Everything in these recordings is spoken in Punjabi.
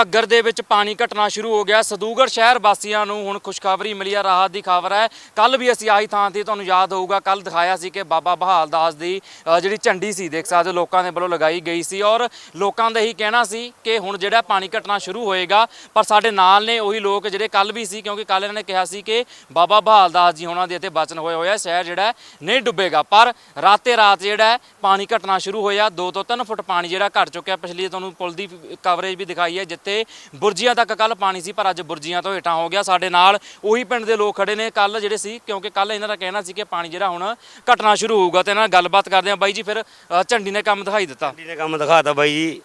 ਘੱਗਰ ਦੇ ਵਿੱਚ ਪਾਣੀ ਘਟਣਾ ਸ਼ੁਰੂ ਹੋ ਗਿਆ। ਸਦੂਗੜ ਸ਼ਹਿਰ ਵਾਸੀਆਂ ਨੂੰ ਹੁਣ ਖੁਸ਼ਖਬਰੀ ਮਿਲੀ ਆ ਰਾਹਤ ਦੀ ਖਬਰ ਹੈ। ਕੱਲ ਵੀ ਅਸੀਂ ਆਹੀ ਥਾਂ ਤੇ ਤੁਹਾਨੂੰ ਯਾਦ ਹੋਊਗਾ ਕੱਲ ਦਿਖਾਇਆ ਸੀ ਕਿ ਬਾਬਾ ਬਹਾਲ ਦਾਸ ਦੀ ਅ, ਜਿਹੜੀ ਝੰਡੀ ਸੀ ਦੇਖ ਸਕਦੇ ਹੋ ਲੋਕਾਂ ਦੇ ਵੱਲੋਂ ਲਗਾਈ ਗਈ ਸੀ। ਔਰ ਲੋਕਾਂ ਦਾ ਹੀ ਕਹਿਣਾ ਸੀ ਕਿ ਹੁਣ ਜਿਹੜਾ ਪਾਣੀ ਘਟਣਾ ਸ਼ੁਰੂ ਹੋਏਗਾ ਪਰ ਸਾਡੇ ਨਾਲ ਨੇ ਉਹੀ ਲੋਕ ਜਿਹੜੇ ਕੱਲ ਵੀ ਸੀ ਕਿਉਂਕਿ ਕੱਲ ਇਹਨਾਂ ਨੇ ਕਿਹਾ ਸੀ ਕਿ ਬਾਬਾ ਬਹਾਲ ਦਾਸ ਜੀ ਉਹਨਾਂ ਦੇ ਇੱਥੇ ਬਚਨ ਹੋਏ ਹੋਇਆ ਸ਼ਹਿਰ ਜਿਹੜਾ ਹੈ ਨਹੀਂ ਡੁੱਬੇਗਾ। ਪਰ ਰਾਤੇ ਰਾਤ ਜਿਹੜਾ ਹੈ ਪਾਣੀ ਘਟਣਾ ਸ਼ੁਰੂ ਹੋਇਆ 2 ਤੋਂ 3 ਫੁੱਟ ਪਾਣੀ ਜਿਹੜਾ ਘਟ ਚੁੱਕਿਆ। ਪਿਛਲੀ ਤੁਹਾਨੂੰ ਪੁਲ ਦੀ ਕਵਰੇਜ ਵੀ ਦਿਖਾਈ ਹੈ ਜਿੱਥੇ ਬੁਰਜੀਆਂ ਤੱਕ ਕੱਲ ਪਾਣੀ ਸੀ ਪਰ ਅੱਜ ਬੁਰਜੀਆਂ ਤੋਂ ਹੇਠਾਂ ਹੋ ਗਿਆ। ਸਾਡੇ ਨਾਲ ਉਹੀ ਪਿੰਡ ਦੇ ਲੋਕ ਖੜੇ ਨੇ। ਕੱਲ ਜਿਹੜੇ ਸੀ ਕਿਉਂਕਿ ਕੱਲ ਇਹਨਾਂ ਦਾ ਕਹਿਣਾ ਸੀ ਕਿ ਪਾਣੀ ਜਿਹੜਾ ਹੁਣ ਘਟਣਾ ਸ਼ੁਰੂ ਹੋਊਗਾ ਤੇ ਇਹਨਾਂ ਨਾਲ ਗੱਲਬਾਤ ਕਰਦੇ ਆ ਬਾਈ ਜੀ ਫਿਰ ਅ, ਝੰਡੀ ਨੇ ਕੰਮ ਦਿਖਾਈ ਦਿੱਤਾ। ਝੰਡੀ ਨੇ ਕੰਮ ਦਿਖਾਤਾ ਬਾਈ ਜੀ।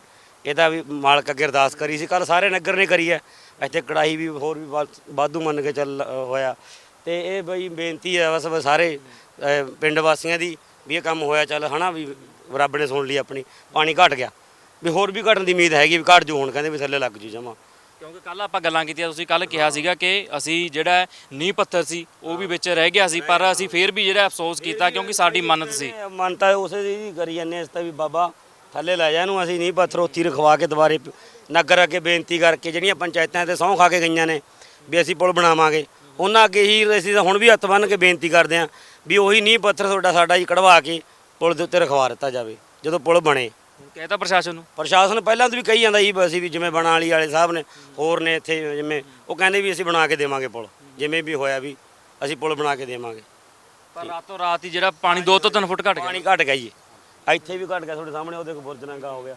ਇਹਦਾ ਵੀ ਮਾਲਕ ਅੱਗੇ ਅਰਦਾਸ ਕਰੀ ਸੀ। ਕੱਲ ਸਾਰੇ ਨਗਰ ਨੇ ਕਰੀ ਹੈ। ਇੱਥੇ ਕੜਾਈ ਵੀ ਹੋਰ ਵੀ ਵਾ- ਵਾਧੂ ਮੰਨ ਕੇ ਚੱਲ ਅ, ਹੋਇਆ। ਤੇ ਇਹ ਬਈ ਬੇਨਤੀ ਹੈ ਬਸ ਬਸ ਸਾਰੇ ਅ, ਪਿੰਡ ਵਾਸੀਆਂ ਦੀ ਵੀ ਇਹ ਕੰਮ ਹੋਇਆ ਚੱਲ ਹਨਾ ਵੀ ਰੱਬ ਨੇ ਸੁਣ ਲਈ ਆਪਣੀ। ਪਾਣੀ ਘਟ ਗਿਆ। ਵੀ ਹੋਰ ਵੀ ਘਟਣ ਦੀ ਉਮੀਦ ਹੈਗੀ ਵੀ ਘਟ ਜੂ ਹੁਣ ਕਹਿੰਦੇ ਵੀ ਥੱਲੇ ਲੱਗ ਜੂ ਜਮਾ। ਕਿਉਂਕਿ ਕੱਲ ਆਪਾਂ ਗੱਲਾਂ ਕੀਤੀਆਂ ਤੁਸੀਂ ਕੱਲ ਕਿਹਾ ਸੀਗਾ ਕਿ ਅਸੀਂ ਜਿਹੜਾ ਨੀਂਹ ਪੱਥਰ ਸੀ ਉਹ ਵੀ ਵਿੱਚ ਰਹਿ ਗਿਆ ਸੀ ਪਰ ਅਸੀਂ ਫੇਰ ਵੀ ਜਿਹੜਾ ਅਫਸੋਸ ਕੀਤਾ ਕਿਉਂਕਿ ਸਾਡੀ ਮੰਨਤ ਸੀ। ਮਨ ਤਾਂ ਉਸੇ ਦੀ ਹੀ ਕਰੀ ਜਾਂਦੇ ਇਸ ਤਾਂ ਵੀ ਬਾਬਾ ਥੱਲੇ ਲੈ ਜਾ ਇਹਨੂੰ ਅਸੀਂ ਨਹੀਂ ਪੱਥਰ ਉੱਥੀ ਰਖਵਾ ਕੇ ਦੁਬਾਰੇ ਨਗਰ ਅੱਗੇ ਬੇਨਤੀ ਕਰਕੇ ਜਿਹੜੀਆਂ ਪੰਚਾਇਤਾਂ ਤੇ ਸਹੁੰ ਖਾ ਕੇ ਗਈਆਂ ਨੇ ਵੀ ਅਸੀਂ ਪੁਲ ਬਣਾਵਾਂਗੇ। ਉਹਨਾਂ ਅੱਗੇ ਹੀ ਅਸੀਂ ਤਾਂ ਹੁਣ ਵੀ ਹੱਥ ਬੰਨ੍ਹ ਕੇ ਬੇਨਤੀ ਕਰਦੇ ਹਾਂ ਵੀ ਉਹੀ ਨਹੀਂ ਪੱਥਰ ਤੁਹਾਡਾ ਸਾਡਾ ਜੀ ਕਢਵਾ ਕੇ ਪੁਲ ਦੇ ਉੱਤੇ ਰਖਵਾ ਦਿੱਤਾ ਜਾਵੇ ਜਦੋਂ ਪੁਲ ਬਣੇ। ਕਹਿਤਾ ਪ੍ਰਸ਼ਾਸਨ ਨੂੰ? ਪ੍ਰਸ਼ਾਸਨ ਪਹਿਲਾਂ ਤੋਂ ਵੀ ਕਹੀ ਜਾਂਦਾ ਸੀ ਵੀ ਅਸੀਂ ਵੀ ਜਿਵੇਂ ਬਣਾ ਵਾਲੀ ਵਾਲੇ ਸਾਹਿਬ ਨੇ ਹੋਰ ਨੇ ਇੱਥੇ ਜਿਵੇਂ ਉਹ ਕਹਿੰਦੇ ਵੀ ਅਸੀਂ ਬਣਾ ਕੇ ਦੇਵਾਂਗੇ ਪੁਲ ਜਿਵੇਂ ਵੀ ਹੋਇਆ ਵੀ ਅਸੀਂ ਪੁਲ ਬਣਾ ਕੇ ਦੇਵਾਂਗੇ। ਪਰ ਰਾਤੋਂ ਰਾਤ ਹੀ ਜਿਹੜਾ ਪਾਣੀ 2 ਤੋਂ 3 ਫੁੱਟ ਘਟ ਗਿਆ। ਪਾਣੀ ਘਟ ਗਿਆ ਜੀ। ਇੱਥੇ ਵੀ ਘਟ ਗਿਆ ਤੁਹਾਡੇ ਸਾਹਮਣੇ ਉਹਦੇ ਕੋ ਬੁਰਜ ਨੰਗਾ ਹੋ ਗਿਆ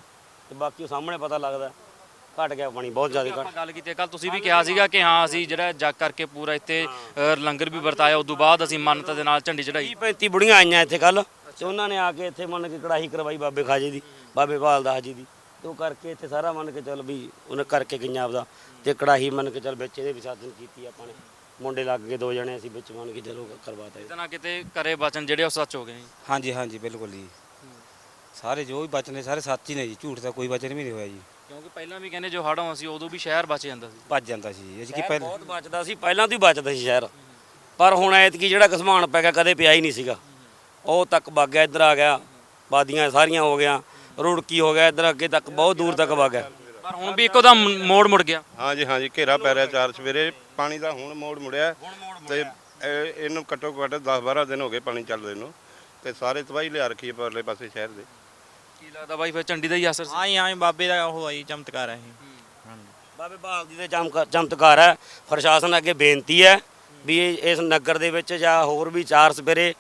ਤੇ ਬਾਕੀ ਉਹ ਸਾਹਮਣੇ ਪਤਾ ਲੱਗਦਾ ਘਟ ਗਿਆ ਪਾਣੀ ਬਹੁਤ ਜ਼ਿਆਦਾ ਘਟ। ਗੱਲ ਕੀਤੀ ਕੱਲ ਤੁਸੀਂ ਵੀ ਕਿਹਾ ਸੀਗਾ ਕਿ ਹਾਂ ਅਸੀਂ ਜਿਹੜਾ ਜੱਗ ਕਰਕੇ ਪੂਰਾ ਇੱਥੇ ਲੰਗਰ ਵੀ ਵਰਤਾਇਆ ਉਸ ਤੋਂ ਬਾਅਦ ਅਸੀਂ ਮੰਨਤ ਦੇ ਨਾਲ ਝੰਡੀ ਚੜਾਈ। 30 35 ਬੁੜੀਆਂ ਆਈਆਂ ਇੱਥੇ ਕੱਲ ਤੇ ਉਹਨਾਂ ਨੇ ਆ ਕੇ ਇੱਥੇ ਮੰਨ ਕੇ ਕੜਾਹੀ ਕਰਵਾਈ ਬਾਬੇ ਖਾਜੇ ਦੀ ਬਾਬੇ ਭਾਲ ਦਾਸ ਜੀ ਦੀ। ਤੇ ਉਹ ਕਰਕੇ ਇੱਥੇ ਸਾਰਾ ਮੰਨ ਕੇ ਚੱਲ ਵੀ ਉਹਨੇ ਕਰਕੇ ਗਈਆਂ ਆਪਦਾ। ਤੇ ਕੜਾਹੀ ਮੰਨ ਕੇ ਚੱਲ ਵਿੱਚ ਇਹਦੇ ਵਿਸਾਦਨ ਕੀਤੀ ਆਪਾਂ ਨੇ। ਮੁੰਡੇ ਲੱਗ ਕੇ ਦੋ ਜਣੇ ਅਸੀਂ ਵਿੱਚ ਮੰਨ ਕੇ ਚਲੋ ਕਰਵਾਤਾ ਜੀ ਕਿਤੇ ਨਾ ਕਿਤੇ ਕਰੇ ਬਚਨ ਜਿਹੜੇ ਉਹ ਸੱਚ ਹੋ ਗਏ ਜੀ। ਹਾਂਜੀ ਹਾਂਜੀ ਬਿਲਕੁਲ ਜੀ। ਸਾਰੇ ਜੋ ਵੀ ਬਚਨ ਨੇ ਸਾਰੇ ਸੱਚ ਹੀ ਨੇ ਜੀ। ਝੂਠ ਦਾ ਕੋਈ ਬਚਨ ਵੀ ਨਹੀਂ ਹੋਇਆ ਜੀ। ਕਿਉਂਕਿ ਪਹਿਲਾਂ ਵੀ ਕਹਿੰਦੇ ਜੋ ਹੜੋਂ ਸੀ ਉਦੋਂ ਵੀ ਸ਼ਹਿਰ ਬਚ ਜਾਂਦਾ ਸੀ। ਭੱਜ ਜਾਂਦਾ ਸੀ ਜੀ। ਅਸੀਂ ਕੀ ਸ਼ਹਿਰ ਪਹਿਲਾਂ ਬਹੁਤ ਬਚਦਾ ਸੀ। ਪਹਿਲਾਂ ਤੋਂ ਹੀ ਬਚਦਾ ਸੀ ਸ਼ਹਿਰ। ਪਰ ਹੁਣ ਐਤਕੀ ਜਿਹੜਾ ਕਸਮਾਨ ਪੈ ਗਿਆ ਕਦੇ ਪਿਆ ਹੀ ਨਹੀਂ ਸੀਗਾ। ਉਹ ਤੱਕ ਵਗ ਗਿਆ ਇੱਧਰ ਆ ਗਿਆ ਬਾਦੀਆਂ ਸਾਰੀਆਂ ਹੋ ਗਿਆ ਰੁੜਕੀ ਹੋ ਗਿਆ ਇੱਧਰ ਅੱਗੇ ਤੱਕ ਬਹੁਤ ਦੂਰ ਤੱਕ ਵਗ ਗਿਆ। ਪਰ ਹੁਣ ਵੀ ਇੱਕੋ ਦਾ ਮੋੜ ਮੁੜ ਗਿਆ। ਹਾਂਜੀ ਹਾਂਜੀ ਘੇਰਾ ਪੈ ਰਿਹਾ ਚਾਰ ਸਵੇਰੇ ਪਾਣੀ ਦਾ ਹੁਣ ਮੋੜ ਮੁੜਿਆ ਤੇ ਇਹ- ਇਹਨੂੰ ਘੱਟੋ ਘੱਟ 10 12 ਦਿਨ ਹੋ ਗਏ ਪਾਣੀ ਚੱਲਦੇ ਨੂੰ ਤੇ ਸਾਰੇ ਤਬਾਹੀ ਲਿਆ ਰੱਖੀ ਹੈ ਪਰਲੇ ਪਾਸੇ ਸ਼ਹਿਰ ਦੇ। ਕੀ ਲੱਗਦਾ ਬਾਈ ਫਿਰ ਝੰਡੀ ਦਾ ਹੀ ਅਸਰ ਸੀ? ਹਾਂ ਜੀ ਹਾਂ ਜੀ, ਬਾਬੇ ਦਾ ਉਹ ਆਈ ਚਮਤਕਾਰ ਹੈ ਇਹ ਹਾਂਜੀ। ਬਾਬੇ ਬਹਾਲ ਜੀ ਦੇ ਚਮਕ- ਚਮਤਕਾਰ ਹੈ। ਪ੍ਰਸ਼ਾਸਨ ਅੱਗੇ ਬੇਨਤੀ ਹੈ ਵੀ ਇਹ- ਇਸ ਨਗਰ ਦੇ ਵਿੱਚ ਜਾਂ ਹੋਰ ਵੀ ਚਾਰ ਸਪੇਰੇ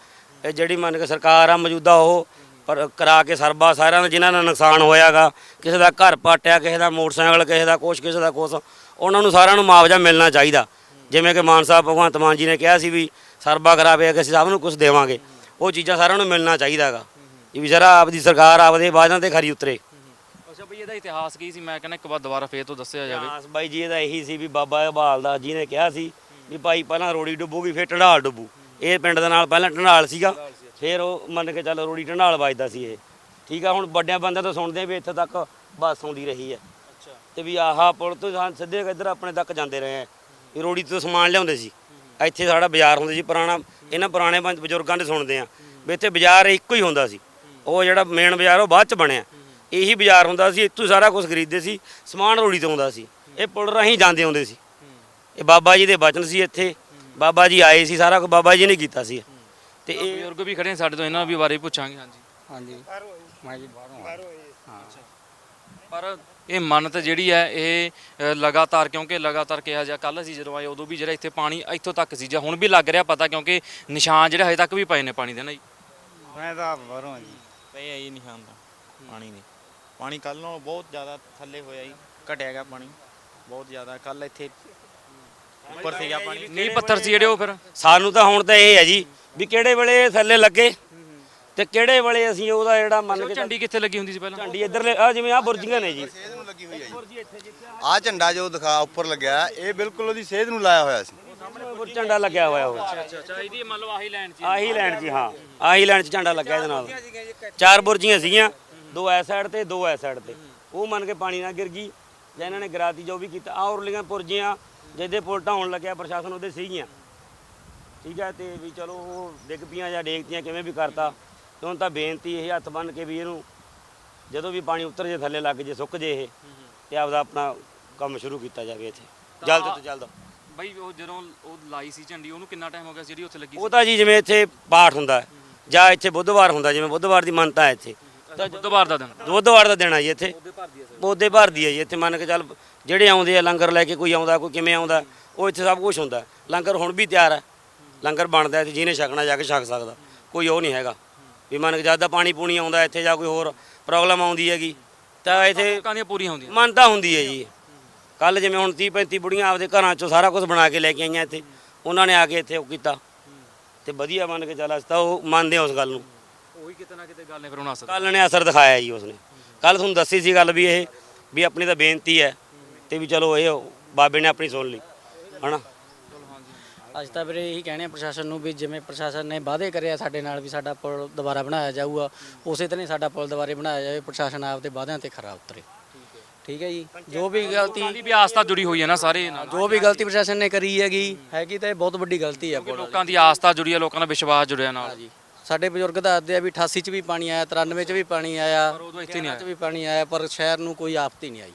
ਇਹ ਜਿਹੜੀ ਮੰਨ ਕੇ ਸਰਕਾਰ ਆ ਮੌਜੂਦਾ ਉਹ ਪਰ ਕਰਾ ਕੇ ਸਰਬਾ ਸਾਰਿਆਂ ਦਾ ਜਿਨ੍ਹਾਂ ਦਾ ਨੁਕਸਾਨ ਹੋਇਆਗਾ ਕਿਸੇ ਦਾ ਘਰ ਪਾਟਿਆ ਕਿਸੇ ਦਾ ਮੋਟਰਸਾਈਕਲ ਕਿਸੇ ਦਾ ਕੁਛ ਕਿਸੇ ਦਾ ਕੁਛ ਉਹਨਾਂ ਨੂੰ ਸਾਰਿਆਂ ਨੂੰ ਮੁਆਵਜ਼ਾ ਮਿਲਣਾ ਚਾਹੀਦਾ। ਜਿਵੇਂ ਕਿ ਮਾਨ ਸਾਹਿਬ ਭਗਵੰਤ ਮਾਨ ਜੀ ਨੇ ਕਿਹਾ ਸੀ ਵੀ ਸਰਬਾ ਕਰਾਵੇ ਕਿ ਅਸੀਂ ਸਭ ਨੂੰ ਕੁਝ ਦੇਵਾਂਗੇ। ਉਹ ਚੀਜ਼ਾਂ ਸਾਰਿਆਂ ਨੂੰ ਮਿਲਣਾ ਚਾਹੀਦਾਗਾ। ਇਹ ਵੀ ਜਰਾ ਆਪਦੀ ਸਰਕਾਰ ਆਪਦੇ ਵਾਅਦਿਆਂ ਤੇ ਖਰੀ ਉਤਰੇ। ਅੱਛਾ ਬਈ ਇਹਦਾ ਇਤਿਹਾਸ ਕੀ ਸੀ? ਮੈਂ ਕਹਿੰਦਾ ਇੱਕ ਵਾਰ ਦੁਬਾਰਾ ਫੇਰ ਤੋਂ ਦੱਸਿਆ ਜਾਵੇ। ਇਤਿਹਾਸ ਬਾਈ ਜੀ ਇਹਦਾ ਇਹੀ ਸੀ ਵੀ ਬਾਬਾ ਇਕਬਾਲ ਦਾਸ ਜੀ ਨੇ ਕਿਹਾ ਸੀ ਵੀ ਭਾਈ ਪਹਿਲਾਂ ਰੋੜੀ ਡੁੱਬੂਗੀ ਫਿਰ ਢੰਡਾਲ ਡੁੱਬੂ। ਇਹ ਪਿੰਡ ਦੇ ਨਾਲ ਪਹਿਲਾਂ ਢੰਡਾਲ ਸੀਗਾ ਫਿਰ ਉਹ ਮੰਨ ਕੇ ਚੱਲ ਰੋੜੀ ਢੰਡਾਲ ਵੱਜਦਾ ਸੀ ਇਹ। ਠੀਕ ਆ ਹੁਣ ਵੱਡਿਆਂ ਬੰਦਿਆਂ ਤੋਂ ਸੁਣਦੇ ਆ ਵੀ ਇੱਥੇ ਤੱਕ ਬੱਸ ਆਉਂਦੀ ਰਹੀ ਹੈ। ਤੇ ਵੀ ਆਹਾ ਪੁਲ ਤੋਂ ਜਾਂ ਸਿੱਧੇ ਇੱਧਰ ਆਪਣੇ ਤੱਕ ਜਾਂਦੇ ਰਹੇ ਆ। ਇਹ ਰੋੜੀ ਤੋਂ ਸਮਾਨ ਲਿਆਉਂਦੇ ਸੀ। ਇੱਥੇ ਸਾਡਾ ਬਾਜ਼ਾਰ ਹੁੰਦਾ ਸੀ ਪੁਰਾਣਾ ਇਹਨਾਂ ਪੁਰਾਣੇ ਬੰ- ਬਜ਼ੁਰਗਾਂ ਦੇ ਸੁਣਦੇ ਆ। ਵੀ ਇੱਥੇ ਬਾਜ਼ਾਰ ਇੱਕੋ ਹੀ ਹੁੰਦਾ ਸੀ। ਉਹ ਜਿਹੜਾ ਮੇਨ ਬਾਜ਼ਾਰ ਉਹ ਬਾਅਦ ਚ ਬਣਿਆ। ਇਹੀ ਬਾਜ਼ਾਰ ਹੁੰਦਾ ਸੀ ਇੱਥੋਂ ਸਾਰਾ ਕੁਝ ਖਰੀਦਦੇ ਸੀ ਸਮਾਨ ਰੋੜੀ ਤੋਂ ਆਉਂਦਾ ਸੀ। ਇਹ ਪੁਲ ਰਾਹੀਂ ਜਾਂਦੇ ਆਉਂਦੇ ਸੀ। ਇਹ ਬਾਬਾ ਜੀ ਦੇ ਬਚਨ ਸੀ ਇੱਥੇ। ਬਾਬਾ ਜੀ ਆਏ ਸੀ ਸਾਰਾ ਕੁਝ ਬਾਬਾ ਜੀ ਨੇ ਕੀਤਾ ਸੀ। ਤੇ ਇਹ ਬਜ਼ੁਰਗ ਵੀ ਖੜੇ ਨੇ ਸਾਡੇ ਤੋਂ ਇਹਨਾਂ ਵੀ ਬਾਰੇ ਪੁੱਛਾਂਗੇ ਹਾਂਜੀ। ਹਾਂਜੀ। ਮੈਂ ਜੀ ਬਾਹਰੋਂ ਪਰ ਇਹ ਮੰਨਤ ਜਿਹੜੀ ਹੈ ਇਹ ਅ, ਲਗਾਤਾਰ ਕਿਉਂਕਿ ਲਗਾਤਾਰ ਕਿਹਾ ਜਾ ਕੱਲ ਅਸੀਂ ਜਦੋਂ ਆਏ ਉਦੋਂ ਵੀ ਜਿਹੜਾ ਇੱਥੇ ਪਾਣੀ ਇੱਥੋਂ ਤੱਕ ਸੀ ਜਾਂ ਹੁਣ ਵੀ ਲੱਗ ਰਿਹਾ ਪਤਾ ਕਿਉਂਕਿ ਨਿਸ਼ਾਨ ਜਿਹੜੇ ਹਜੇ ਤੱਕ ਵੀ ਪਏ ਨੇ ਪਾਣੀ ਦੇ ਨਾ ਜੀ ਮੈਂ ਤਾਂ ਬਾਹਰੋਂ ਜੀ। ਪਈ ਆਈ ਨਿਸ਼ਾਨ ਦਾ ਪਾਣੀ ਦੇ। ਪਾਣੀ ਕੱਲ ਨਾਲੋਂ ਬਹੁਤ ਜ਼ਿਆਦਾ ਥੱਲੇ ਹੋਇਆ ਜੀ ਘਟਿਆ ਗਿਆ ਪਾਣੀ। ਬਹੁਤ ਜ਼ਿਆਦਾ ਕੱਲ ਇੱਥੇ ਉੱਪਰ ਸੀਗਾ ਪਾਣੀ। ਨੀਂਹ ਪੱਥਰ ਸੀ ਜਿਹੜੇ ਉਹ ਫਿਰ। ਸਾਨੂੰ ਤਾਂ ਹੁਣ ਤਾਂ ਇਹ ਹੈ ਜੀ ਵੀ ਕਿਹੜੇ ਵੇਲੇ ਥੱਲੇ ਲੱਗੇ ਤੇ ਕਿਹੜੇ ਵੇਲੇ ਅਸੀਂ ਉਹਦਾ ਜਿਹੜਾ ਮੰਨ ਕੇ ਝੰਡੀ ਕਿੱਥੇ ਲੱਗੀ ਹੁੰਦੀ ਸੀ ਪਹਿਲਾਂ? ਝੰਡੀ ਇੱਧਰਲੇ ਆ ਜਿਵੇਂ ਆ ਬੁਰਜੀਆਂ ਨੇ ਜੀ। ਸੇਧ ਨੂੰ ਲੱਗੀ ਹੋਈ ਹੈ ਜੀ। ਆ ਝੰਡਾ ਜੋ ਦਿਖਾ ਉੱਪਰ ਲੱਗਿਆ ਇਹ ਬਿਲਕੁਲ ਉਹਦੀ ਸੇਧ ਨੂੰ ਲਾਇਆ ਹੋਇਆ ਸੀ। ਝੰਡਾ ਲੱਗਿਆ ਹੋਇਆ ਉਹ। ਅੱਛਾ ਅੱਛਾ ਇਹਦੀ ਮੰਨ ਲਓ ਆਹੀ ਲਾਈਨ ਸੀ। ਆਹੀ ਲੈਣ 'ਚ ਹਾਂ। ਆਹੀ ਲੈਣ 'ਚ ਝੰਡਾ ਲੱਗਾ ਇਹਦੇ ਨਾਲ। ਚਾਰ ਬੁਰਜੀਆਂ ਸੀਗੀਆਂ ਦੋ ਐ ਸਾਈਡ ਤੇ ਦੋ ਐ ਸਾਈਡ ਤੇ। ਉਹ ਮੰਨ ਕੇ ਪਾਣੀ ਨਾਲ ਗਿਰ ਗਈ ਜਾਂ ਇਹਨਾਂ ਨੇ ਗਰਾਤੀ ਜੋ ਵੀ ਕੀਤਾ ਆ ਉਰਲੀਆਂ ਪੁਰਜੀਆਂ ਜਿਹਦੇ ਪੁਲ ਢਾਉਣ ਲੱਗਿਆ ਪ੍ਰਸ਼ਾਸਨ ਉਹਦੇ ਸੀਗੀਆਂ ਠੀਕ ਹੈ ਤੇ ਵੀ ਚਲੋ ਉਹ ਡਿੱਗ ਪੀਆਂ ਜਾਂ ਡੇਗਤੀਆਂ ਕਿਵੇਂ ਵੀ ਕਰਤਾ। ਤੇ ਹੁਣ ਤਾਂ ਬੇਨਤੀ ਇਹ ਹੱਥ ਬੰਨ ਕੇ ਵੀ ਇਹਨੂੰ ਜਦੋਂ ਵੀ ਪਾਣੀ ਉਤਰ ਜੇ ਥੱਲੇ ਲੱਗ ਜੇ ਸੁੱਕ ਜੇ ਇਹ ਤੇ ਆਪਦਾ ਆਪਣਾ ਕੰਮ ਸ਼ੁਰੂ ਕੀਤਾ ਜਾਵੇ ਇੱਥੇ। ਜਲਦ ਤੋਂ ਜਲਦ। ਬਈ ਉਹ ਜਦੋਂ ਉਹ ਲਾਈ ਸੀ ਝੰਡੀ ਉਹਨੂੰ ਕਿੰਨਾ ਟਾਈਮ ਹੋ ਗਿਆ ਸੀ ਜਿਹੜੀ ਉੱਥੇ ਲੱਗੀ ਉਹ ਤਾਂ ਜੀ ਜਿਵੇਂ ਇੱਥੇ ਪਾਠ ਹੁੰਦਾ ਹੈ, ਜਾਂ ਇੱਥੇ ਬੁੱਧਵਾਰ ਹੁੰਦਾ ਜਿਵੇਂ ਬੁੱਧਵਾਰ ਦੀ ਮੰਨਤਾ ਹੈ ਇੱਥੇ। ਤਾਂ ਦਾ ਦਿਨ ਬੁੱਧਵਾਰ ਦਾ ਦਿਨ ਆ ਜੀ ਇੱਥੇ। ਉਹਦੇ ਭਰਦੀ ਹੈ ਜੀ ਇੱਥੇ। ਮੰਨ ਕੇ ਚੱਲ ਜਿਹੜੇ ਆਉਂਦੇ ਆ ਲੰਗਰ ਲੈ ਕੇ ਕੋਈ ਆਉਂਦਾ ਕੋਈ ਕਿਵੇਂ ਆਉਂਦਾ ਉਹ ਇੱਥੇ ਸਭ ਕੁਝ ਹੁੰਦਾ। ਲੰਗਰ ਹੁਣ ਵੀ ਤਿਆਰ ਹੈ ਲੰਗਰ ਬਣਦਾ ਇੱਥੇ ਜਿਹਨੇ ਛਕਣਾ ਜਾ ਕੇ ਛਕ ਸਕਦਾ। ਕੋਈ ਉਹ ਨਹੀਂ ਹੈਗਾ। ਵੀ ਮੰਨ ਕੇ ਜਦ ਦਾ ਪਾਣੀ ਪੂਣੀ ਆਉਂਦਾ ਇੱਥੇ ਜਾਂ ਕੋਈ ਹੋਰ ਪ੍ਰੋਬਲਮ ਆਉਂਦੀ ਹੈਗੀ ਤਾਂ ਇੱਥੇ ਲੋਕਾਂ ਦੀਆਂ ਪੂਰੀਆਂ ਹੁੰਦੀਆਂ। ਮੰਨਤਾ ਹੁੰਦੀ ਹੈ ਜੀ। ਕੱਲ ਜਿਵੇਂ ਹੁਣ 30 35 ਬੁੜੀਆਂ ਆਪਦੇ ਘਰਾਂ ਚੋਂ ਸਾਰਾ ਕੁਝ ਬਣਾ ਕੇ ਲੈ ਕੇ ਆਈਆਂ ਇੱਥੇ। ਉਹਨਾਂ ਨੇ ਆ ਕੇ ਇੱਥੇ ਉਹ ਕੀਤਾ। ਤੇ ਵਧੀਆ ਮੰਨ ਕੇ ਚੱਲ ਅਸੀਂ ਤਾਂ ਉਹ ਮੰਨਦੇ ਹਾਂ ਉਸ ਗੱਲ ਨੂੰ। ਉਹੀ ਕਿਤੇ ਨਾ ਕਿਤੇ ਗੱਲ ਨੇ ਫਿਰ ਅਸਰ ਕੱਲ ਨੇ ਅਸਰ ਦਿਖਾਇਆ ਜੀ ਉਸਨੇ। ਕੱਲ ਤੁਹਾਨੂੰ ਦੱਸੀ ਸੀ ਗੱਲ ਵੀ ਇਹ ਵੀ ਆਪਣੀ ਤਾਂ ਬੇਨਤੀ ਹੈ ਤੇ ਵੀ ਚਲੋ ਇਹ ਬਾਬੇ ਨੇ ਆਪਣੀ ਸੁਣ ਲਈ ਹਨਾ? ਅੱਜ ਤਾਂ ਵੀਰੇ ਇਹੀ ਕਹਿਣੇ ਆ ਪ੍ਰਸ਼ਾਸਨ ਨੂੰ ਵੀ ਜਿਵੇਂ ਪ੍ਰਸ਼ਾਸਨ ਨੇ ਵਾਅਦੇ ਕਰਿਆ ਸਾਡੇ ਨਾਲ ਵੀ ਸਾਡਾ ਪੁਲ ਦੁਬਾਰਾ ਬਣਾਇਆ ਜਾਊਗਾ ਉਸੇ ਤਰ੍ਹਾਂ ਹੀ ਸਾਡਾ ਪੁਲ ਦੁਬਾਰੇ ਬਣਾਇਆ ਜਾਵੇ ਪ੍ਰਸ਼ਾਸਨ ਆਪਦੇ ਵਾਅਦਿਆਂ ਤੇ ਖਰਾ ਉਤਰੇ। ਠੀਕ ਹੈ ਜੀ? ਜੋ ਵੀ ਗਲਤੀ ਵੀ ਆਸਥਾ ਜੁੜੀ ਹੋਈ ਹੈ ਨਾ ਸਾਰੇ ਨਾਲ। ਜੋ ਵੀ ਗਲਤੀ ਪ੍ਰਸ਼ਾਸਨ ਨੇ ਕਰੀ ਹੈਗੀ ਹੈਗੀ ਤਾਂ ਇਹ ਬਹੁਤ ਵੱਡੀ ਗਲਤੀ ਹੈ। ਲੋਕਾਂ ਦੀ ਆਸਥਾ ਜੁੜੀ ਹੈ ਲੋਕਾਂ ਦਾ ਵਿਸ਼ਵਾਸ ਜੁੜਿਆ ਨਾਲ। ਜੀ ਸਾਡੇ ਬਜ਼ੁਰਗ ਦੱਸਦੇ ਆ ਵੀ 88 ਚ ਵੀ ਪਾਣੀ ਆਇਆ 93 ਚ ਵੀ ਪਾਣੀ ਆਇਆ ਪਰ ਉਦੋਂ ਇੱਥੇ ਨਹੀਂ 11 ਚ ਵੀ ਪਾਣੀ ਆਇਆ ਪਰ ਸ਼ਹਿਰ ਨੂੰ ਕੋਈ ਆਫਤ ਹੀ ਨਹੀਂ ਆਈ।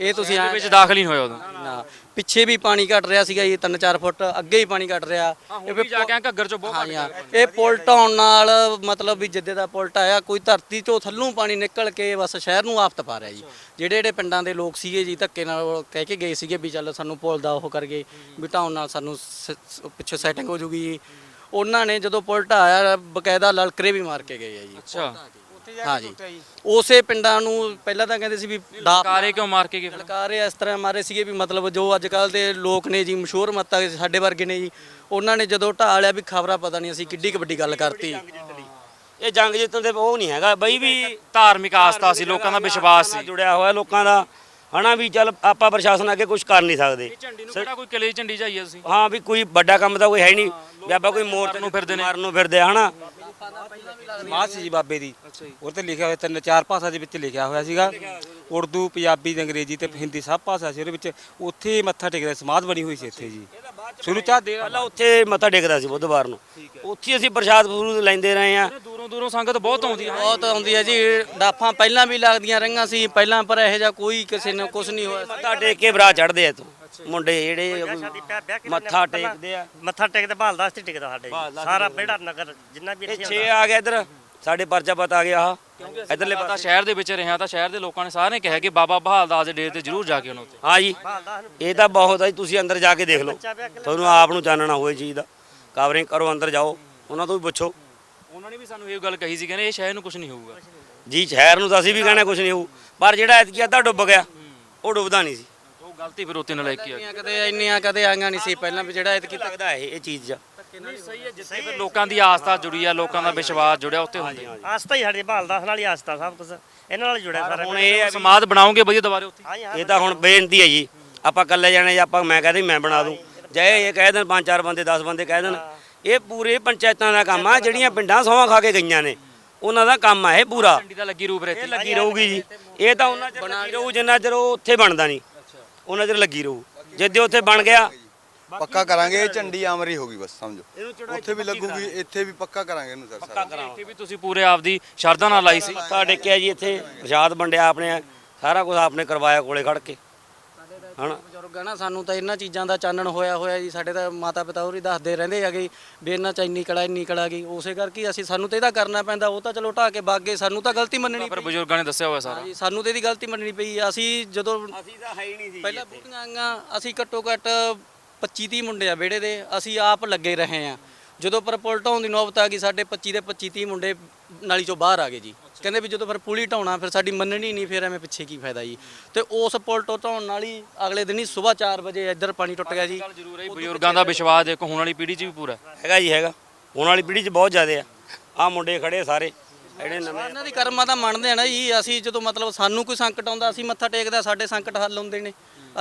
ਇਹ ਤੁਸੀਂ ਇਹਦੇ ਵਿੱਚ ਦਾਖਲ ਹੀ ਹੋਇਆ ਉਦੋਂ। ਨਾ ਪਿੱਛੇ ਵੀ ਪਾਣੀ ਘਟ ਰਿਹਾ ਸੀਗਾ ਜੀ 3-4 ਫੁੱਟ ਅੱਗੇ ਹੀ ਪਾਣੀ ਘਟ ਰਿਹਾ। ਹੁਣ ਵੀ ਜਾ ਕੇ ਘੱਗਰ ਚੋਂ ਬਹੁਤ ਹਾਂ ਇਹ ਪੁਲ ਢਾਉਣ ਨਾਲ ਮਤਲਬ ਵੀ ਜਿੱਦੇ ਦਾ ਪੁਲ ਢਾਇਆ ਕੋਈ ਧਰਤੀ ਚੋਂ ਥੱਲੋਂ ਪਾਣੀ ਨਿਕਲ ਕੇ ਬਸ ਸ਼ਹਿਰ ਨੂੰ ਆਫਤ ਪਾ ਰਿਹਾ ਜੀ। ਜਿਹੜੇ ਜਿਹੜੇ ਪਿੰਡਾਂ ਦੇ ਲੋਕ ਸੀਗੇ ਜੀ ਧੱਕੇ ਨਾਲ ਕਹਿ ਕੇ ਗਏ ਸੀਗੇ ਵੀ ਚੱਲ ਸਾਨੂੰ ਪੁਲ ਦਾ ਉਹ ਕਰਗੇ ਵੀ ਢਾਉਣ ਨਾਲ ਸਾਨੂੰ ਪਿੱਛੇ ਸੈਟਿੰਗ ਹੋ ਜੂਗੀ ਜੀ। ਉਹਨਾਂ ਨੇ ਜਦੋਂ ਪੁਲ ਢਾਇਆ ਬਕਾਇਦਾ ਲਲਕਰੇ ਵੀ ਮਾਰ ਕੇ ਗਏ ਆ ਜੀ। ਅੱਛਾ। ਹਾਂਜੀ। ਉਸੇ ਪਿੰਡਾਂ ਨੂੰ ਪਹਿਲਾਂ ਤਾਂ ਕਹਿੰਦੇ ਸੀ ਵੀ ਡਾਪ ਕਾਰੇ ਕਿਉਂ ਮਾਰ ਕੇ ਗਏ? ਲਲਕਾਰੇ ਇਸ ਤਰ੍ਹਾਂ ਮਾਰੇ ਸੀਗੇ ਵੀ ਮਤਲਬ ਜੋ ਅੱਜ ਕੱਲ ਦੇ ਲੋਕ ਨੇ ਜੀ ਮਸ਼ਹੂਰ ਮੱਤਾ ਸਾਡੇ ਵਰਗੇ ਨੇ ਜੀ ਉਹਨਾਂ ਨੇ ਜਦੋਂ ਢਾਹ ਲਿਆ ਵੀ ਖਬਰਾਂ ਪਤਾ ਨਹੀਂ ਅਸੀਂ ਕਿੱਡੀ ਕੁ ਵੱਡੀ ਗੱਲ ਕਰਤੀ। ਇਹ ਜੰਗ ਜਿੱਤਣ ਦੇ। ਉਹ ਨਹੀਂ ਹੈਗਾ ਬਈ ਵੀ ਧਾਰਮਿਕ ਆਸਥਾ ਸੀ ਲੋਕਾਂ ਦਾ ਵਿਸ਼ਵਾਸ ਸੀ। ਜੁੜਿਆ ਹੋਇਆ ਲੋਕਾਂ ਦਾ। ਹਨਾ ਵੀ ਚੱਲ ਆਪਾਂ ਪ੍ਰਸ਼ਾਸਨ ਅੱਗੇ ਕੁਝ ਕਰ ਨਹੀਂ ਸਕਦੇ। ਇਹ ਝੰਡੀ ਨੂੰ ਕਿਹੜਾ ਕੋਈ ਕਿਲੇ ਝੰਡੀ ਚਾਹੀਏ ਤੁਸੀਂ ਹਾਂ ਵੀ ਕੋਈ ਵੱਡਾ ਕੰਮ ਤਾਂ ਕੋਈ ਹੈ ਨਹੀਂ। ਵੀ ਆਪਾਂ ਕੋਈ ਮੋਰਚੇ ਨੂੰ ਫਿਰਦੇ ਨੇ। ਮਾਰਨ ਨੂੰ ਫਿਰਦੇ ਆ ਹਨਾ? ਜੀ ਬਾਬੇ ਦੀ। ਉਹ ਤੇ ਲਿਖਿਆ ਹੋਇਆ ਤਿੰਨ ਚਾਰ ਭਾਸ਼ਾ ਦੇ ਵਿੱਚ ਲਿਖਿਆ ਹੋਇਆ ਸੀਗਾ। ਉਰਦੂ ਪੰਜਾਬੀ ਤੇ ਅੰਗਰੇਜ਼ੀ ਤੇ ਹਿੰਦੀ ਸਭ ਭਾਸ਼ਾ ਸੀ। ਉਹਦੇ ਵਿੱਚ ਉੱਥੇ ਮੱਥਾ ਟੇਕਦਾ ਸਮਾਧ ਬਣੀ ਹੋਈ ਸੀ ਇੱਥੇ ਜੀ। ਸ਼ੁਰੂ ਚਾਹ ਦੇ ਪਹਿਲਾਂ ਉੱਥੇ ਮੱਥਾ ਟੇਕਦਾ ਸੀ ਬੁੱਧਵਾਰ ਨੂੰ। ਉੱਥੇ ਅਸੀਂ ਪ੍ਰਸ਼ਾਦ ਫਰੂਦ ਲੈਂਦੇ ਰਹੇ ਆ। ਦੂਰੋਂ ਦੂਰੋਂ ਸੰਗਤ ਬਹੁਤ ਆਉਂਦੀ ਹੈ। ਬਹੁਤ ਆਉਂਦੀ ਹੈ ਜੀ। ਡਾਫਾਂ ਪਹਿਲਾਂ ਵੀ ਲੱਗਦੀਆਂ ਰਹੀਆਂ ਸੀ ਪਹਿਲਾਂ ਪਰ ਇਹੋ ਜਿਹਾ ਕੋਈ ਕਿਸੇ ਨੂੰ ਕੁਝ ਨਹੀਂ ਹੋਇਆ ਮੱਥਾ ਟੇਕ ਕੇ ਬਰਾ ਚੜਦੇ ਆ ਤੂੰ ਮੁੰਡੇ ਜਿਹੜੇ ਮੱਥਾ ਟੇਕਦੇ ਆ। ਮੱਥਾ ਟੇਕਦੇ ਭਾਲਦਾ ਸੀ ਟਿਕਦਾ ਸਾਡੇ। ਸਾਰਾ ਬੇੜਾ ਨਗਰ ਜਿੰਨਾ ਵੀ ਇੱਥੇ 6 ਆ ਗਿਆ ਇੱਧਰ। ਸਾਡੇ ਪਰਚਾ ਪਤ ਆ ਗਿਆ ਆ ਇਧਰਲੇ ਪਾਸੇ। ਸ਼ਹਿਰ ਦੇ ਵਿੱਚ ਰਿਹਾ ਤਾਂ ਸ਼ਹਿਰ ਦੇ ਲੋਕਾਂ ਨੇ ਸਾਰਿਆਂ ਨੇ ਕਿਹਾ ਕਿ ਬਾਬਾ ਬਹਾਲ ਦਾਸ ਦੇ ਡੇਰੇ ਤੇ ਜ਼ਰੂਰ ਜਾ ਕੇ ਉਹਨਾਂ ਉੱਤੇ ਹਾਂ ਜੀ। ਇਹ ਤਾਂ ਬਹੁਤ ਆ ਜੀ। ਤੁਸੀਂ ਅੰਦਰ ਜਾ ਕੇ ਦੇਖ ਲਓ। ਤੁਹਾਨੂੰ ਆਪ ਨੂੰ ਚਾਨਣਾ ਹੋਏ ਚੀਜ਼ ਦਾ। ਕਵਰਿੰਗ ਕਰੋ ਅੰਦਰ ਜਾਓ। ਉਹਨਾਂ ਤੋਂ ਵੀ ਪੁੱਛੋ। ਉਹਨਾਂ ਨੇ ਵੀ ਸਾਨੂੰ ਇਹ ਗੱਲ ਕਹੀ ਸੀ ਕਹਿੰਦੇ ਇਹ ਸ਼ਹਿਰ ਨੂੰ ਕੁਝ ਨਹੀਂ ਹੋਊਗਾ। ਜੀ ਸ਼ਹਿਰ ਨੂੰ ਤਾਂ ਅਸੀਂ ਵੀ ਕਹਿਣਾ ਕੁਝ ਨਹੀਂ ਹੋਊ ਪਰ ਜਿਹੜਾ ਐਤਕੀ ਅੱਧਾ ਡੁੱਬ ਗਿਆ ਉਹ ਡੁੱਬਦਾ ਨਹੀਂ ਸੀ। ਉਹ ਗਲਤੀ ਫਿਰ ਉੱਤੇ ਨਾਲ ਕੀ ਆ। ਕਦੇ ਇੰਨੀਆਂ ਕਦੇ ਆਈਆਂ ਨਹੀਂ ਸੀ ਪਹਿਲਾਂ ਵੀ ਜਿਹੜਾ ਕੀ ਲੱਗਦਾ ਇਹ ਇਹ ਚੀਜ਼ 'ਚ ਸਹੀ ਹੈ ਜਿੱਥੇ ਫਿਰ ਲੋਕਾਂ ਦੀ ਆਸਥਾ ਜੁੜੀ ਆ ਲੋਕਾਂ ਦਾ ਵਿਸ਼ਵਾਸ ਜੁੜਿਆ ਉੱਤੇ ਹੁੰਦੇ ਆਸਤਾ ਹੀ ਸਾਡੇ ਭਾਲਦਾ ਨਾਲ ਹੀ ਆਸਤਾ ਸਭ ਕੁਝ ਇਹਨਾਂ ਨਾਲ ਜੁੜਿਆ ਸਾਰਾ ਹੁਣ ਇਹ ਸਮਾਧ ਬਣਾਉਂਗੇ ਵਧੀਆ ਦੁਬਾਰੇ ਉੱਥੇ। ਇਹ ਤਾਂ ਹੁਣ ਬੇਨਤੀ ਹੈ ਜੀ ਆਪਾਂ ਇਕੱਲੇ ਜਾਣੇ ਜਾਂ ਆਪਾਂ ਮੈਂ ਕਹਦੇ ਮੈਂ ਬਣਾ ਦੂੰ। ਜੇ ਇਹ ਕਹਿ ਦੇਣ ਪੰਜ ਚਾਰ ਬੰਦੇ 10 ਬੰਦੇ ਕਹਿ ਦੇਣ ਇਹ ਪੂਰੇ ਪੰਚਾਇਤਾਂ ਦਾ ਕੰਮ ਆ ਜਿਹੜੀਆਂ ਪਿੰਡਾਂ ਸੌਹਾਂ ਖਾ ਕੇ ਗਈਆਂ ਨੇ। ਉਹਨਾਂ ਦਾ ਕੰਮ ਆ ਇਹ ਪੂਰਾ। ਝੰਡੀ ਦਾ ਲੱਗੀ ਰੂਪ ਇਹ ਰੇਤੀ ਲੱਗੀ ਰਹੂਗੀ ਜੀ। ਇਹ ਤਾਂ ਉਹਨਾਂ ਚਿਰ ਲੱਗੀ ਰਹੂ ਜਿੰਨਾ ਚਿਰ ਉਹ ਉੱਥੇ ਬਣਦਾ ਨਹੀਂ। ਉਹਨਾਂ ਚਿਰ ਲੱਗੀ ਰਹੂ। ਜਿੱਦੇ ਉੱਥੇ ਬਣ ਗਿਆ। ਪੱਕਾ ਕਰਾਂਗੇ ਇਹ ਝੰਡੀ ਆਮਰੀ ਹੋਗੀ ਬਸ ਸਮਝੋ। ਉੱਥੇ ਵੀ ਲੱਗੂਗੀ ਇੱਥੇ ਵੀ ਪੱਕਾ ਕਰਾਂਗੇ ਇਹਨੂੰ ਸਰ ਸਾਰਾ। ਇੱਥੇ ਵੀ ਤੁਸੀਂ ਪੂਰੇ ਆਪਦੀ ਸ਼ਰਧਾ ਨਾਲ ਲਾਈ ਸੀ। ਮੱਥਾ ਟੇਕਿਆ ਜੀ ਇੱਥੇ ਪ੍ਰਸ਼ਾਦ ਵੰਡਿਆ ਆਪਣੇ ਸਾਰਾ ਕੁਝ ਆਪਨੇ ਕਰਵਾਇਆ ਕੋਲੇ ਖੜ ਕੇ। ਹਨਾ? ਬਜ਼ੁਰਗ ਆ ਨਾ ਸਾਨੂੰ ਤਾਂ ਇਹਨਾਂ ਚੀਜ਼ਾਂ ਦਾ ਚਾਨਣ ਹੋਇਆ ਹੋਇਆ ਜੀ। ਸਾਡੇ ਤਾਂ ਮਾਤਾ ਪਿਤਾ ਹੋਰੀ ਦੱਸਦੇ ਰਹਿੰਦੇ ਹੈਗੇ ਵੀ ਇਹਨਾਂ ਚ ਇੰਨੀ ਕਲਾ ਇੰਨੀ ਕਲਾ ਗਈ। ਉਸੇ ਕਰਕੇ ਅਸੀਂ ਸਾਨੂੰ ਤੇ ਇਹਦਾ ਕਰਨਾ ਪੈਂਦਾ ਉਹ ਤਾਂ ਚਲੋ ਢਾਹ ਕੇ ਬਾਗੇ ਸਾਨੂੰ ਤਾਂ ਗਲਤੀ ਮੰਨਣੀ ਪਰ ਪਈ। ਬਜ਼ੁਰਗਾਂ ਨੇ ਦੱਸਿਆ ਹੋਇਆ ਸਾਰਾ। ਹਾਂਜੀ ਸਾਨੂੰ ਤੇ ਇਹਦੀ ਗਲਤੀ ਮੰਨਣੀ ਪਈ ਅਸੀਂ ਜਦੋਂ ਅਸੀਂ ਤਾਂ ਹੈ ਹੀ ਨਹੀਂ ਸੀ ਪਹਿਲਾਂ ਬੂਟੀਆਂ ਆਈਆਂ ਅਸੀਂ ਘੱਟੋ ਘੱਟ 25 30 ਮੁੰਡੇ ਆ ਵਿਹੜੇ ਦੇ। ਅਸੀਂ ਆਪ ਲੱਗੇ ਰਹੇ ਆ। ਜਦੋਂ ਪਰ ਪੁਲ ਢਾਉਣ ਦੀ ਨੌਬਤ ਆ ਗਈ ਸਾਡੇ 25 ਦੇ 25 30 ਮੁੰਡੇ ਨਾਲੀ ਚੋਂ ਬਾਹਰ ਆ ਗਏ ਜੀ। ਕਹਿੰਦੇ ਵੀ ਜਦੋਂ ਫਿਰ ਪੁਲੀ ਢਾਉਣਾ ਫਿਰ ਸਾਡੀ ਮੰਨਣੀ ਨਹੀਂ ਫਿਰ ਐਵੇਂ ਪਿੱਛੇ ਕੀ ਫਾਇਦਾ ਜੀ। ਤੇ ਉਸ ਪੁਲ ਤੋਂ ਢਾਉਣ ਨਾਲ ਹੀ ਅਗਲੇ ਦਿਨ ਹੀ ਸਵੇਰ 4 ਵਜੇ ਇੱਧਰ ਪਾਣੀ ਟੁੱਟ ਗਿਆ ਜੀ। ਗੱਲ ਜ਼ਰੂਰ ਹੈ ਜੀ, ਬਜ਼ੁਰਗਾਂ ਦਾ ਵਿਸ਼ਵਾਸ ਦੇਖੋ ਹੁਣ ਵਾਲੀ ਪੀੜ੍ਹੀ 'ਚ ਵੀ ਪੂਰਾ ਹੈ। ਹੈਗਾ ਜੀ ਹੈਗਾ। ਹੁਣ ਵਾਲੀ ਪੀੜ੍ਹੀ 'ਚ ਬਹੁਤ ਜ਼ਿਆਦੇ ਆ। ਆ ਮੁੰਡੇ ਖੜੇ ਸਾਰੇ। ਜਿਹੜੇ ਨਵੇਂ ਇਹਨਾਂ ਦੀ ਕਰਮਾਂ ਤਾਂ ਮੰਨਦੇ ਆ ਨਾ ਜੀ ਅਸੀਂ ਜਦੋਂ ਮਤਲਬ ਸਾਨੂੰ ਕੋਈ ਸੰਕਟ ਆਉਂਦਾ ਅਸੀਂ ਮੱਥਾ ਟੇਕਦਾ ਸਾਡੇ ਸੰਕਟ ਹੱਲ ਹੁੰਦੇ ਨੇ।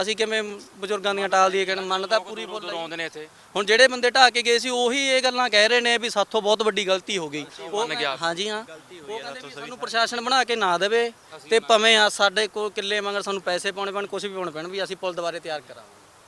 ਅਸੀਂ ਕਿਵੇਂ ਬਜ਼ੁਰਗਾਂ ਦੀਆਂ ਟਾਲ ਦਈਏ ਕਹਿਣ ਮੰਨ ਤਾਂ ਪੂਰੀ ਬੋਲ ਆਉਂਦੇ ਨੇ ਇੱਥੇ। ਹੁਣ ਜਿਹੜੇ ਬੰਦੇ ਢਾਹ ਕੇ ਗਏ ਸੀ ਉਹੀ ਇਹ ਗੱਲਾਂ ਕਹਿ ਰਹੇ ਨੇ ਵੀ ਸਾਥੋਂ ਬਹੁਤ ਵੱਡੀ ਗਲਤੀ ਹੋ ਗਈ। ਉਹ। ਹਾਂਜੀ ਹਾਂ। ਉਹ ਕਹਿੰਦੇ ਵੀ ਸਾਨੂੰ ਪ੍ਰਸ਼ਾਸਨ ਬਣਾ ਕੇ ਨਾ ਦੇਵੇ ਤੇ ਭਵੇਂ ਆ ਸਾਡੇ ਕੋਲ ਕਿੱਲੇ ਮੰਗਣ ਸਾਨੂੰ ਪੈਸੇ ਪਾਉਣੇ ਪੈਣ ਕੁਝ ਵੀ ਪਾਉਣੇ ਪੈਣ ਵੀ ਅਸੀਂ ਪੁਲ ਦੁਬਾਰੇ ਤਿਆਰ ਕਰਾਂਗੇ।